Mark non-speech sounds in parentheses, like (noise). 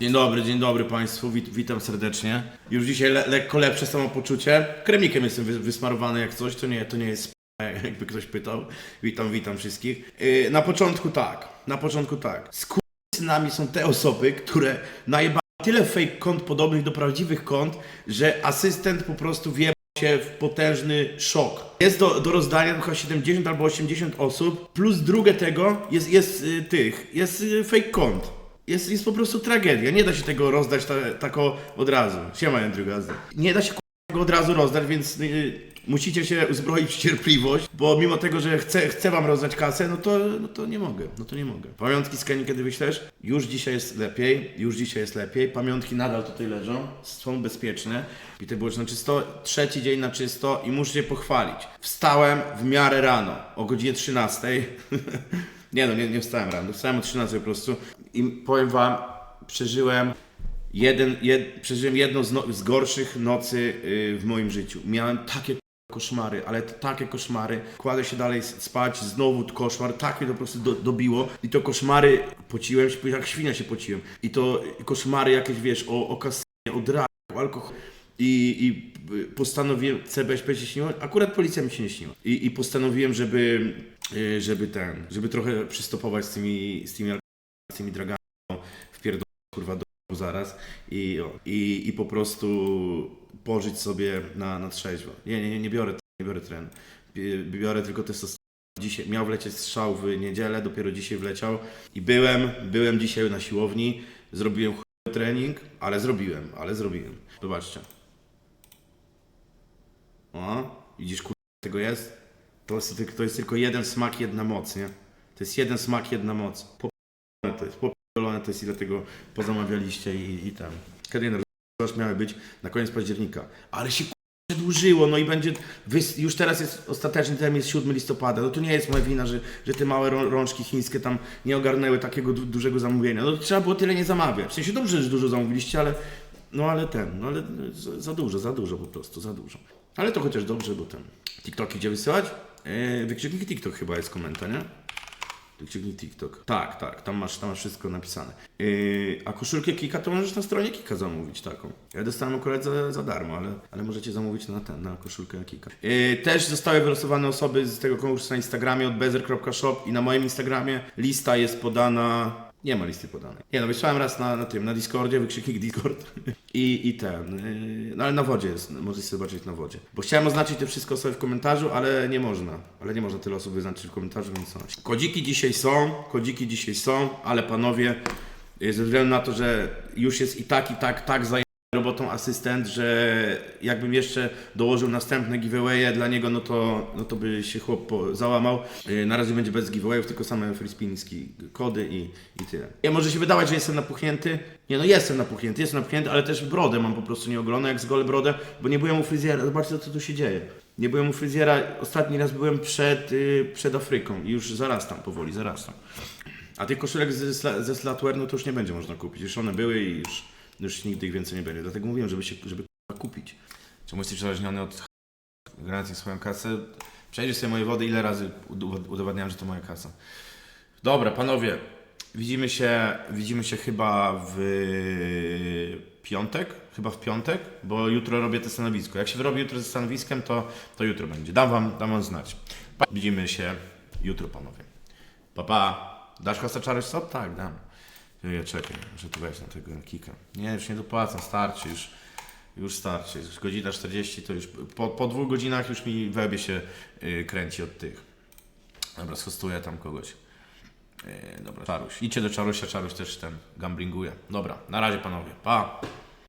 Dzień dobry, dzień dobry Państwu, Wit, witam serdecznie. Już dzisiaj le, lekko lepsze samopoczucie. Kremikiem jestem wy, wysmarowany jak coś, to nie, to nie jest (laughs) jakby ktoś pytał. Witam, witam wszystkich. Yy, na początku tak, na początku tak. Skurczynami są te osoby, które najebały tyle fake kont podobnych do prawdziwych kont, że asystent po prostu wie się w potężny szok. Jest do, do rozdania chyba 70 albo 80 osób, plus drugie tego jest, jest y, tych, jest y, fake kont. Jest, jest po prostu tragedia. Nie da się tego rozdać ta, tako od razu. Siema Andrew Gazda. Nie da się tego od razu rozdać, więc y, musicie się uzbroić w cierpliwość, bo mimo tego, że chcę, chcę wam rozdać kasę, no to, no to nie mogę. No to nie mogę. Pamiątki z Kenii kiedy wyślesz? Już dzisiaj jest lepiej. Już dzisiaj jest lepiej. Pamiątki nadal tutaj leżą. Są bezpieczne. Bite było na czysto. Trzeci dzień na czysto i muszę się pochwalić. Wstałem w miarę rano. O godzinie 13. (laughs) nie no, nie, nie wstałem rano. Wstałem o 13 po prostu. I powiem wam, przeżyłem jeden, jed, przeżyłem jedną z, no, z gorszych nocy y, w moim życiu. Miałem takie koszmary, ale t- takie koszmary. Kładę się dalej spać, znowu koszmar, tak mnie to po prostu do, dobiło. I to koszmary, pociłem się, jak świnia się pociłem. I to koszmary jakieś, wiesz, o, o kasynie, o alkoholu. I, I postanowiłem, CBŚP się śniło, akurat policja mi się nie śniła. I, i postanowiłem, żeby, y, żeby ten, żeby trochę przystopować z tymi, z tymi, z tymi dragami, wpierdolę kurwa do zaraz i, i, i po prostu pożyć sobie na, na trzeźwo. Nie, nie, nie, biorę, nie biorę tren. Bi- Biorę tylko testosteron. Dzisiaj miał wlecieć strzał w niedzielę, dopiero dzisiaj wleciał i byłem, byłem dzisiaj na siłowni, zrobiłem chujowy trening, ale zrobiłem, ale zrobiłem. Zobaczcie. O, widzisz kurwa, tego jest? To jest, to jest tylko jeden smak, jedna moc, nie? To jest jeden smak, jedna moc. Popierdolone to jest, popierdolone to jest ile tego pozamawialiście i, i tam. Kiedy rozpoczęłaś miały być na koniec października. Ale się przedłużyło, no i będzie, już teraz jest ostateczny termin, jest 7 listopada, no to nie jest moja wina, że, że te małe rą- rączki chińskie tam nie ogarnęły takiego du- dużego zamówienia. No trzeba było tyle nie zamawiać. W sensie dobrze, że dużo zamówiliście, ale no ale ten, no ale za, dużo, za dużo po prostu, za dużo. Ale to chociaż dobrze, bo ten. TikToki gdzie wysyłać? Yy, wykrzyknik TikTok chyba jest komenta, nie? Wykrzyknik TikTok. Tak, tak, tam masz, tam masz wszystko napisane. Yy, a koszulkę Kika to możesz na stronie Kika zamówić taką. Ja dostałem akurat za, za darmo, ale, ale możecie zamówić na ten, na koszulkę Kika. Yy, też zostały wylosowane osoby z tego konkursu na Instagramie od bezer.shop i na moim Instagramie lista jest podana... Nie ma listy podanej. Nie no, wysłałem raz na, na tym, na Discordzie, wykrzyknik Discord (laughs) i, i ten, yy, no ale na wodzie jest, możecie sobie zobaczyć na wodzie. Bo chciałem oznaczyć te wszystkie osoby w komentarzu, ale nie można, ale nie można tyle osób wyznaczyć w komentarzu, więc no. Kodziki dzisiaj są, kodziki dzisiaj są, ale panowie, yy, ze względu na to, że już jest i tak, i tak, tak zajęty robotą asystent, że jakbym jeszcze dołożył następne giveawaye dla niego, no to, no to by się chłop załamał. Yy, na razie będzie bez giveawayów, tylko same freespinski kody i, i tyle. Ja może się wydawać, że jestem napuchnięty. Nie no, jestem napuchnięty, jestem napuchnięty, ale też brodę mam po prostu nieogoloną, jak zgolę brodę, bo nie byłem u fryzjera. Zobaczcie, co tu się dzieje. Nie byłem u fryzjera, ostatni raz byłem przed, yy, przed Afryką i już zarastam powoli, zarastam. A tych koszulek ze, sla- ze Slatware, no to już nie będzie można kupić. Już one były i już, już nigdy ich więcej nie będzie. Dlatego mówiłem, żeby się żeby k***a, kupić. Czemu jesteś uzależniony od grancji swoją kasę? Przejrzyj sobie moje wody, ile razy ud- udowadniałem, że to moja kasa. Dobra, panowie, widzimy się, widzimy się chyba w piątek, chyba w piątek, bo jutro robię te stanowisko. Jak się wyrobi jutro ze stanowiskiem, to, to jutro będzie. Dam wam, dam wam znać. Pa. Widzimy się jutro, panowie. Pa, pa. Dasz kosta czary stop? Tak, dam. Ja czekaj, muszę tu wejść na tego kika. Nie, już nie dopłacam, starczy już. Już starczy. Już godzina 40 to już po, po dwóch godzinach już mi w łebie się y, kręci od tych. Dobra, schostuję tam kogoś. Yy, dobra, Czaruś. Idźcie do Czarusia, Czaruś też ten gamblinguje. Dobra, na razie panowie. Pa!